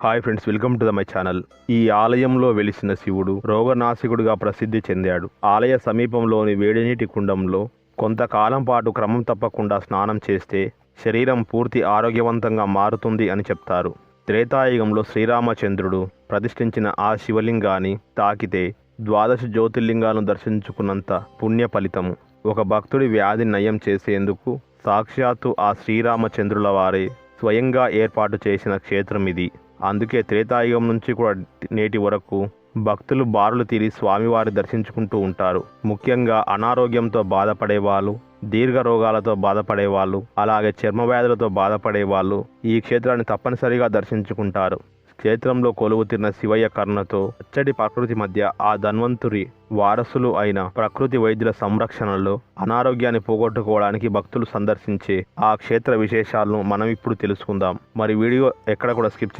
Hi friends welcome to the my channel ఈ ఆలయంలో వెలిసిన శివుడు రోగనాశకుడుగా ప్రసిద్ధి చెందాడు. ఆలయ సమీపంలోని వేడినీటి కుండంలో కొంతకాలం పాటు క్రమం తప్పకుండా స్నానం చేస్తే శరీరం పూర్తి ఆరోగ్యవంతంగా మారుతుంది అని చెప్తారు. త్రేతాయుగంలో శ్రీరామచంద్రుడు ప్రతిష్ఠించిన ఆ శివలింగాన్ని తాకితే ద్వాదశ జ్యోతిర్లింగాలను దర్శించుకున్నంత పుణ్య ఫలితము. ఒక భక్తుడి వ్యాధి నయం చేసేందుకు సాక్షాత్తు ఆ శ్రీరామచంద్రుల వారే స్వయంగా ఏర్పాటు చేసిన క్షేత్రం ఇది. అందుకే త్రేతాయుగం నుంచి కూడా నేటి వరకు భక్తులు బారులు తీరి స్వామివారి దర్శించుకుంటూ ఉంటారు. ముఖ్యంగా అనారోగ్యంతో బాధపడే వాళ్ళు దీర్ఘ రోగాలతో బాధపడే వాళ్ళు అలాగే చర్మ వ్యాధులతో బాధపడే వాళ్ళు ఈ క్షేత్రాన్ని తప్పనిసరిగా దర్శించుకుంటారు. క్షేత్రంలో కొలువుతిన్న శివయ్య కరుణతో అచ్చడి ప్రకృతి మధ్య ఆ ధన్వంతురి వారసులు అయిన ప్రకృతి వైద్యుల సంరక్షణలో అనారోగ్యాన్ని పోగొట్టుకోవడానికి భక్తులు సందర్శించే ఆ క్షేత్ర విశేషాలను మనం ఇప్పుడు తెలుసుకుందాం. మరి వీడియో ఎక్కడ కూడా స్కిప్ చే